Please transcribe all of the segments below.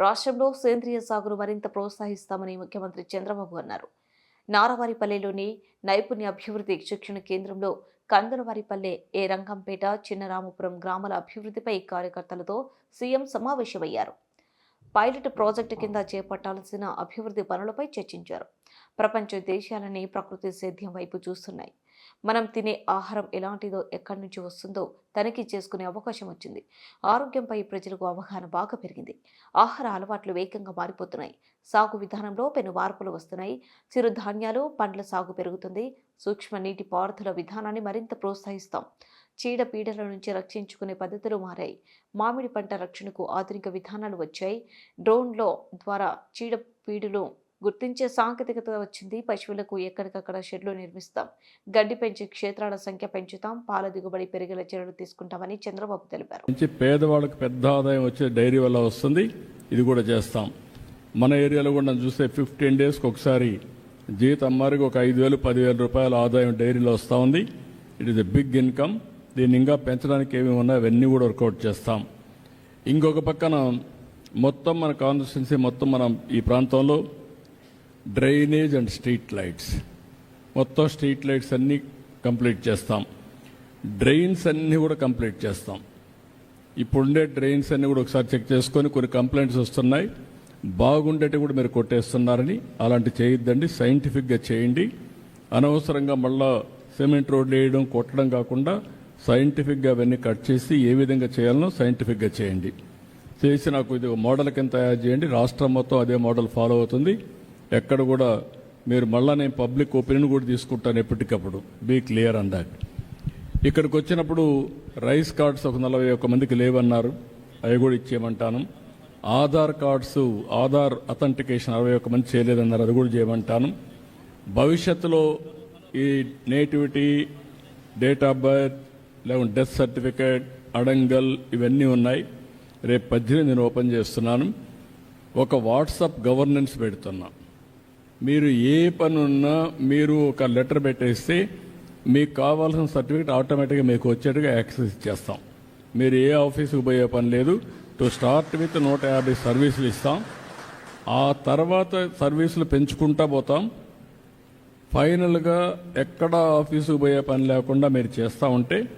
రాష్ట్రంలో సేంద్రియ సాగును మరింత ప్రోత్సహిస్తామని ముఖ్యమంత్రి చంద్రబాబు అన్నారు. నారవారిపల్లెలోని నైపుణ్య అభివృద్ధి శిక్షణ కేంద్రంలో కందరవారిపల్లె ఏ రంగంపేట చిన్నరామపురం గ్రామాల అభివృద్ధిపై కార్యకర్తలతో సీఎం సమావేశమయ్యారు. పైలట్ ప్రాజెక్టు కింద చేపట్టాల్సిన అభివృద్ధి పనులపై చర్చించారు. ప్రపంచ దేశాలని ప్రకృతి సేద్యం వైపు చూస్తున్నాయి. మనం తినే ఆహారం ఎలాంటిదో ఎక్కడి నుంచి వస్తుందో తనిఖీ చేసుకునే అవకాశం వచ్చింది. ఆరోగ్యంపై ప్రజలకు అవగాహన బాగా పెరిగింది. ఆహార అలవాట్లు వేగంగా మారిపోతున్నాయి. సాగు విధానంలో పెను మార్పులు వస్తున్నాయి చిరుధాన్యాలు పండ్ల సాగు పెరుగుతుంది. సూక్ష్మ నీటి పారుదల విధానాన్ని మరింత ప్రోత్సహిస్తాం. చీడ పీడల నుంచి రక్షించుకునే పద్ధతులు మారాయి. మామిడి పంట రక్షణకు ఆధునిక విధానాలు వచ్చాయి. డ్రోన్లో ద్వారా చీడ పీడులు గుర్తించే సాంకేతికత వచ్చింది. పశువులకు ఎక్కడికక్కడ షెడ్లు నిర్మిస్తాం. గడ్డి పెంచే క్షేత్రాల సంఖ్య పెంచుతాం. పాల దిగుబడి పెరిగేలా చర్యలు తీసుకుంటామని చంద్రబాబు తెలిపారు. నుంచి పేదవాళ్ళకి పెద్ద ఆదాయం వచ్చే డైరీ వల్ల వస్తుంది. ఇది కూడా చేస్తాం. మన ఏరియాలో కూడా చూస్తే ఫిఫ్టీన్ డేస్కి ఒకసారి జీతం మారికి ఒక ఐదు వేలు పదివేల రూపాయల ఆదాయం డైరీలో వస్తూ ఉంది. It is a big income దీన్ని ఇంకా పెంచడానికి ఏమేమి ఉన్నాయి అవన్నీ కూడా వర్కౌట్ చేస్తాం. ఇంకొక పక్కన మొత్తం మన కాన్స్టిట్యున్సీ మొత్తం మనం ఈ ప్రాంతంలో డ్రైనేజ్ అండ్ స్ట్రీట్ లైట్స్. మొత్తం స్ట్రీట్ లైట్స్ అన్నీ కంప్లీట్ చేస్తాం. డ్రైన్స్ అన్నీ కూడా కంప్లీట్ చేస్తాం. ఇప్పుడుండే డ్రైన్స్ అన్నీ కూడా ఒకసారి చెక్ చేసుకొని కొన్ని కంప్లైంట్స్ వస్తున్నాయి. బాగుండేటి కూడా మీరు కొట్టేస్తున్నారని అలాంటి చేయొద్దండి. సైంటిఫిక్గా చేయండి. అనవసరంగా మళ్ళా సిమెంట్ రోడ్లు వేయడం కొట్టడం కాకుండా సైంటిఫిక్గా అవన్నీ కట్ చేసి ఏ విధంగా చేయాలనో సైంటిఫిక్గా చేయండి. చేసి నాకు ఇది మోడల్ కింద తయారు చేయండి. రాష్ట్రం మొత్తం అదే మోడల్ ఫాలో అవుతుంది. ఎక్కడ కూడా మీరు మళ్ళా నేను పబ్లిక్ ఒపీనియన్ కూడా తీసుకుంటాను ఎప్పటికప్పుడు. బీ క్లియర్ అన్ దాట్ ఇక్కడికి వచ్చినప్పుడు రైస్ కార్డ్స్ ఒక నలభై ఒక్క మందికి లేవన్నారు. అవి కూడా ఇచ్చేయమంటాను. ఆధార్ కార్డ్స్ ఆధార్ అథెంటికేషన్ అరవై ఒక్క మంది చేయలేదన్నారు. అది కూడా చేయమంటాను. భవిష్యత్తులో ఈ నేటివిటీ డేట్ ఆఫ్ బర్త్ లేకుంటే డెత్ సర్టిఫికేట్ అడంగల్ ఇవన్నీ ఉన్నాయి. రేపు పద్దెనిమిది నేను ఓపెన్ చేస్తున్నాను. ఒక వాట్సాప్ గవర్నెన్స్ పెడుతున్నా. మీరు ఏ పని ఉన్నా మీరు ఒక లెటర్ పెట్టేస్తే మీకు కావాల్సిన సర్టిఫికేట్ ఆటోమేటిక్గా మీకు వచ్చేట్టుగా యాక్సెస్ ఇచ్చేస్తాం. మీరు ఏ ఆఫీసుకు పోయే పని లేదు. టు స్టార్ట్ విత్ నూట యాభై సర్వీసులు ఇస్తాం. ఆ తర్వాత సర్వీసులు పెంచుకుంటా పోతాం. ఫైనల్గా ఎక్కడ ఆఫీసుకు పోయే పని లేకుండా మీరు చేస్తూ ఉంటే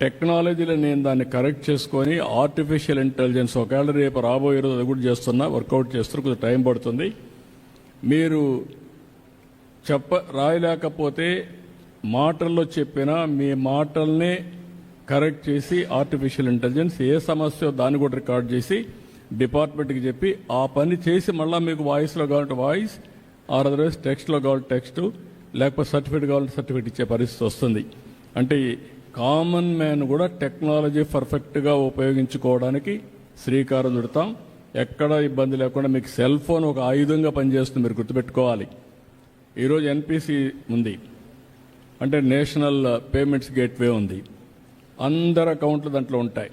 టెక్నాలజీలో నేను దాన్ని కరెక్ట్ చేసుకొని ఆర్టిఫిషియల్ ఇంటెలిజెన్స్ ఒకవేళ రేపు రాబోయే రోజు అది కూడా చేస్తున్నా వర్కౌట్ చేస్తున్నా కొంచెం టైం పడుతుంది. మీరు చెప్ప రాయలేకపోతే మాటల్లో చెప్పిన మీ మాటల్ని కరెక్ట్ చేసి ఆర్టిఫిషియల్ ఇంటెలిజెన్స్ ఏ సమస్య దాన్ని కూడా రికార్డ్ చేసి డిపార్ట్మెంట్కి చెప్పి ఆ పని చేసి మళ్ళీ మీకు వాయిస్లో కావాలంటే వాయిస్ ఆర్ అదర్వైజ్ టెక్స్ట్లో కావాలి టెక్స్ట్ లేకపోతే సర్టిఫికేట్ కావాలంటే సర్టిఫికేట్ ఇచ్చే పరిస్థితి వస్తుంది. అంటే కామన్ మ్యాన్ కూడా టెక్నాలజీ పర్ఫెక్ట్గా ఉపయోగించుకోవడానికి శ్రీకారం చుడతాం. ఎక్కడ ఇబ్బంది లేకుండా మీకు సెల్ ఫోన్ ఒక ఆయుధంగా పనిచేస్తుంది మీరు గుర్తుపెట్టుకోవాలి. ఈరోజు ఎన్పిసి ఉంది. అంటే నేషనల్ పేమెంట్స్ గేట్వే ఉంది. అందరి అకౌంట్లు దాంట్లో ఉంటాయి.